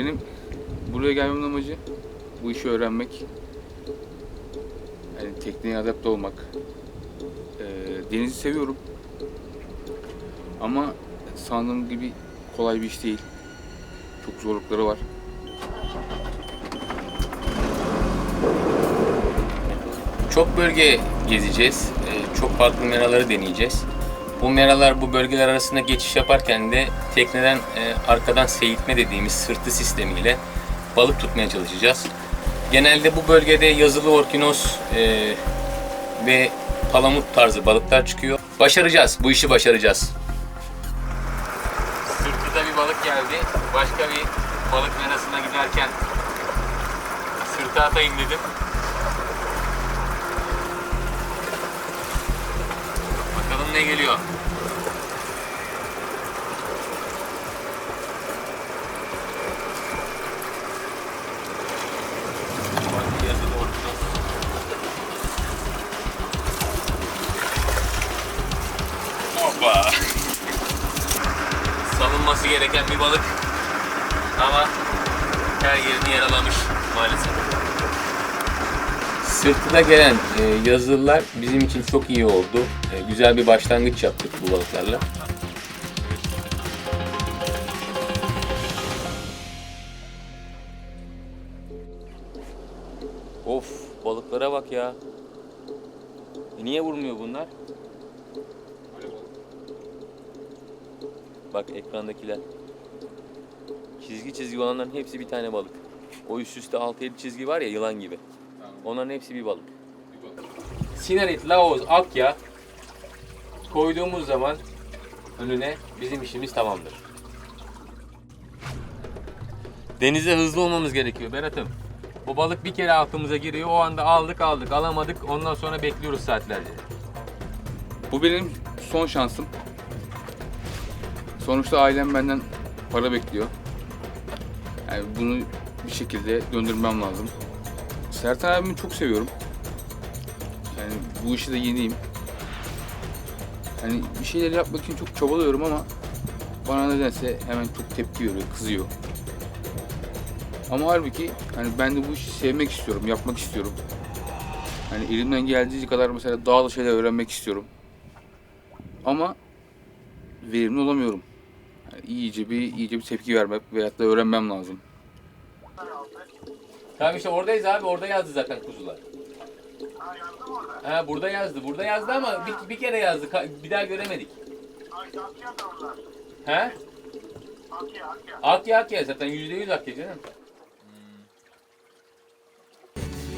benim buraya gelmemin amacı bu işi öğrenmek. Yani tekniğe adapte olmak. Ee, denizi seviyorum. Ama sandığım gibi kolay bir iş değil. Çok zorlukları var. Çok bölge gezeceğiz. Ee, Çok farklı meraları deneyeceğiz. Bu meralar bu bölgeler arasında geçiş yaparken de tekneden e, arkadan seyitme dediğimiz sırtı sistemiyle balık tutmaya çalışacağız. Genelde bu bölgede yazılı orkinos e, ve palamut tarzı balıklar çıkıyor. Başaracağız. Bu işi başaracağız. Sırtıda bir balık geldi. Başka bir balık merasına giderken sırtı atayım dedim. Bakalım ne geliyor. Hoppa. Salınması gereken bir balık. Ama her yerini yaralamış maalesef. Sırtına gelen e, yazılılar bizim için çok iyi oldu. E, güzel bir başlangıç yaptık bu balıklarla. Of balıklara bak ya. E, niye vurmuyor bunlar? Bak ekrandakiler. Çizgi çizgi olanların hepsi bir tane balık. O üst üste 6-7 çizgi var ya yılan gibi. Onların hepsi bir balık. Sinarit, Laoz, Akya koyduğumuz zaman önüne bizim işimiz tamamdır. Denize hızlı olmamız gerekiyor Berat'ım. O balık bir kere aklımıza giriyor. O anda aldık aldık alamadık. Ondan sonra bekliyoruz saatlerce. Bu benim son şansım. Sonuçta ailem benden para bekliyor. Yani bunu bir şekilde döndürmem lazım. Sertan abimi çok seviyorum. Yani bu işi de yeniyim. Hani bir şeyler yapmak için çok çabalıyorum ama bana nedense hemen çok tepki veriyor, kızıyor. Ama halbuki hani ben de bu işi sevmek istiyorum, yapmak istiyorum. Hani elimden geldiği kadar mesela doğal şeyler öğrenmek istiyorum. Ama verimli olamıyorum. Yani iyice bir iyice bir tepki vermek veyahut da öğrenmem lazım. Tamam işte oradayız abi. Orada yazdı zaten kuzular. Ha burada yazdı. Burada yazdı ama bir, bir kere yazdı. Bir daha göremedik. He? Akya Akya zaten yüzde yüz Akya canım.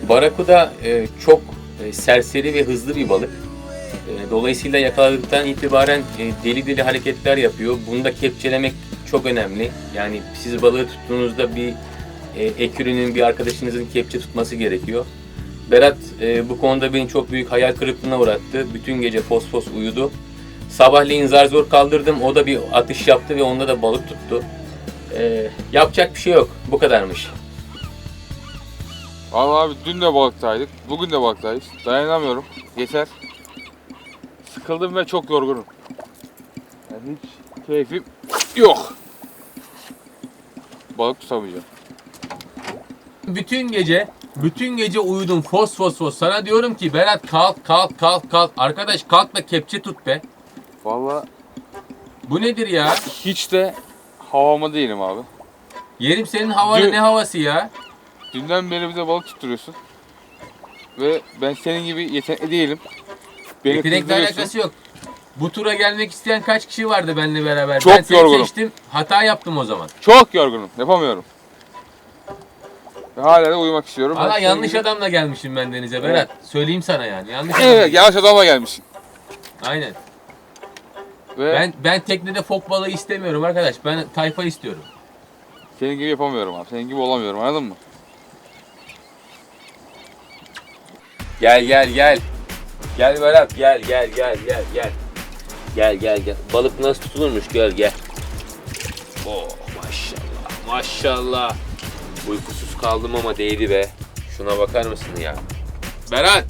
Barakuda e, çok e, serseri ve hızlı bir balık. E, dolayısıyla yakaladıktan itibaren e, deli deli hareketler yapıyor. Bunu da kepçelemek çok önemli. Yani siz balığı tuttuğunuzda bir e, ekürünün bir arkadaşınızın kepçe tutması gerekiyor. Berat e, bu konuda beni çok büyük hayal kırıklığına uğrattı. Bütün gece fos fos uyudu. Sabahleyin zar zor kaldırdım. O da bir atış yaptı ve onda da balık tuttu. E, yapacak bir şey yok. Bu kadarmış. Vallahi abi dün de balıktaydık, bugün de balıktayız. Dayanamıyorum. Yeter. Sıkıldım ve çok yorgunum. Yani hiç keyfim yok. Balık tutamayacağım. Bütün gece bütün gece uyudum fos fos fos. Sana diyorum ki Berat kalk kalk kalk kalk. Arkadaş kalk da kepçe tut be. Vallahi Bu nedir ya? hiç de havama değilim abi. Yerim senin havanı ne havası ya? Dünden beri bize balık tutturuyorsun. Ve ben senin gibi yetenekli değilim. Beni Yetenekle kızdırıyorsun. alakası yok. Bu tura gelmek isteyen kaç kişi vardı benimle beraber? Çok ben seni yorgunum. seçtim. Hata yaptım o zaman. Çok yorgunum. Yapamıyorum. Hala da uyumak istiyorum. Valla yanlış gibi- adamla gelmişim ben denize Berat. Söyleyeyim sana yani. Yanlış adamla. Evet, yanlış adamla gelmişsin. Aynen. Ve Ben ben teknede fok balığı istemiyorum arkadaş. Ben tayfa istiyorum. senin gibi yapamıyorum abi. Senin gibi olamıyorum anladın mı? Gel gel gel. Gel Berat gel gel gel gel gel. Gel gel gel. Balık nasıl tutulurmuş gel gel. Oh maşallah maşallah. Uykusuz kaldım ama değdi be. Şuna bakar mısın ya? Berat.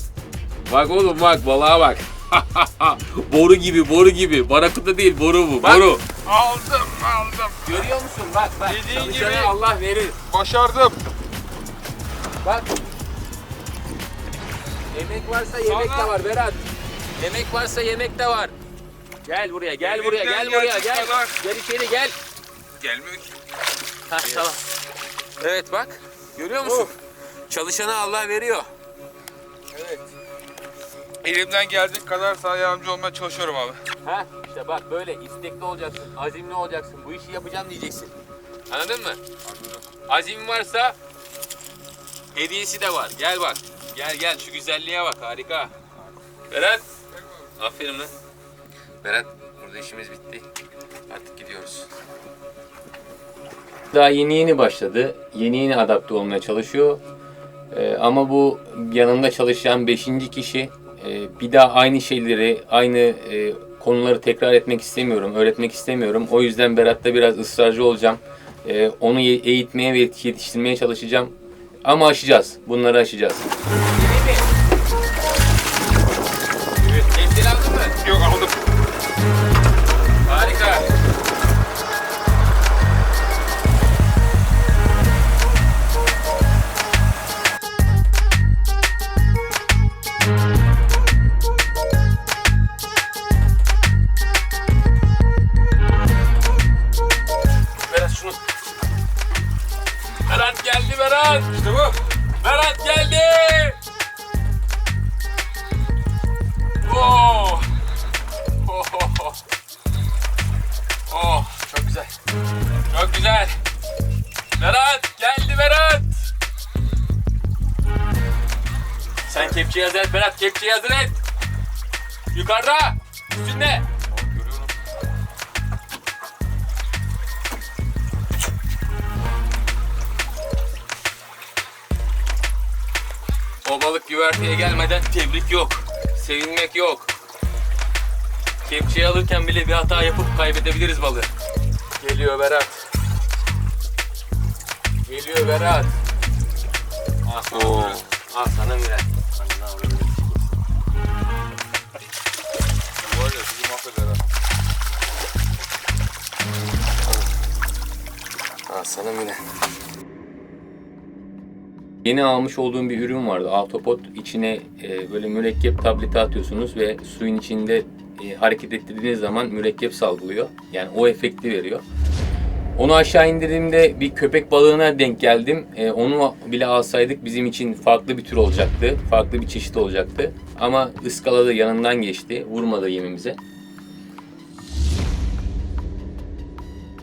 Bak oğlum bak balığa bak. boru gibi boru gibi. Barakuda değil boru bu boru. Aldım. Aldım. Görüyor musun? Bak bak. Dediğin gibi- Allah verir. Başardım. Bak. Yemek varsa yemek Sana- de var Berat. Yemek varsa yemek de var. Gel buraya, gel Elimden buraya, gel buraya, gel. kadar. Gel içeri gel. Gelmiyor ki. Ha, tamam. Evet bak. Görüyor musun? Çalışana Allah veriyor. Evet. Elimden geldiği kadar sana yardımcı olmaya çalışıyorum abi. Ha işte bak böyle istekli olacaksın, azimli olacaksın. Bu işi yapacağım diyeceksin. Anladın mı? Azim varsa hediyesi de var. Gel bak. Gel gel şu güzelliğe bak harika. Berat. Aferin lan. Berat burada işimiz bitti. Artık gidiyoruz. Daha yeni yeni başladı. Yeni yeni adapte olmaya çalışıyor. Ee, ama bu yanında çalışan 5. kişi e, bir daha aynı şeyleri, aynı e, konuları tekrar etmek istemiyorum, öğretmek istemiyorum. O yüzden Berat'ta biraz ısrarcı olacağım. E, onu ye- eğitmeye ve yetiştirmeye çalışacağım. Ama aşacağız. Bunları aşacağız. Berat. İşte bu. Berat geldi. Oo. Oh, oh, oh. Oh, çok güzel. Çok güzel. Berat, geldi Berat. Sen kepçeyi hazır et Berat, kepçeyi hazır et. Yukarıda, üstünde. O balık güverteye gelmeden tebrik yok. Sevinmek yok. Kepçeyi alırken bile bir hata yapıp kaybedebiliriz balığı. Geliyor Berat. Geliyor Berat. Al sana Oo. Miran. Al sana Miran. Var ya bizi mahveder ha. Al sana Miran. Yeni almış olduğum bir ürün vardı. Autopot içine e, böyle mürekkep tableti atıyorsunuz ve suyun içinde e, hareket ettirdiğiniz zaman mürekkep salgılıyor. Yani o efekti veriyor. Onu aşağı indirdiğimde bir köpek balığına denk geldim. E, onu bile alsaydık bizim için farklı bir tür olacaktı. Farklı bir çeşit olacaktı. Ama ıskaladı yanından geçti. Vurmadı yemimize.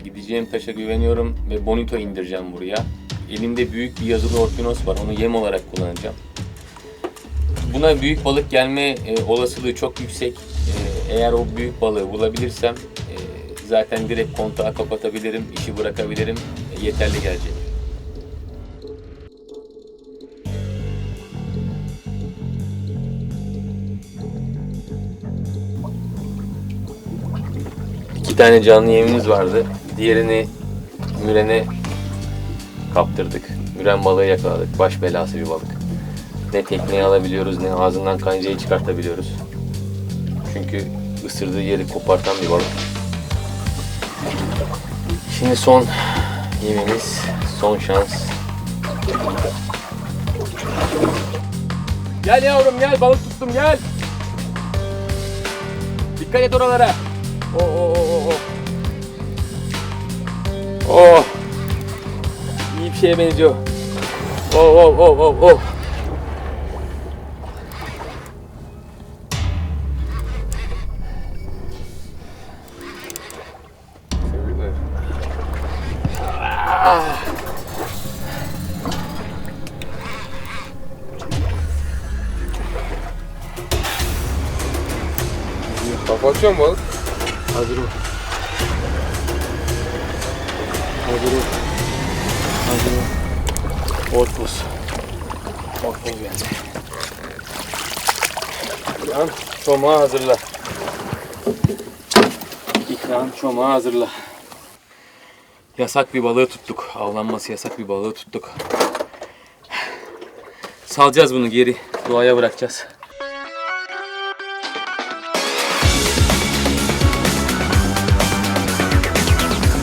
Gideceğim taşa güveniyorum ve bonito indireceğim buraya. Elimde büyük bir yazılı orkinos var. Onu yem olarak kullanacağım. Buna büyük balık gelme e, olasılığı çok yüksek. E, eğer o büyük balığı bulabilirsem e, zaten direkt kontağı kapatabilirim, işi bırakabilirim. E, yeterli gelecek. İki tane canlı yemimiz vardı. Diğerini Müren'e kaptırdık. Müren balığı yakaladık. Baş belası bir balık. Ne tekneyi alabiliyoruz ne ağzından kancayı çıkartabiliyoruz. Çünkü ısırdığı yeri kopartan bir balık. Şimdi son yemimiz, son şans. Gel yavrum gel balık tuttum gel. Dikkat et oralara. Oh oh oh oh. Oh. Bir şeye benziyor. Oh oh oh oh oh. Kapatıyor mu balık? Hazır ol. Hazır ol. Orpus. Orpus geldi. İkram çomağı hazırla. İkram çomağı hazırla. Yasak bir balığı tuttuk. Avlanması yasak bir balığı tuttuk. Salacağız bunu geri. Doğaya bırakacağız.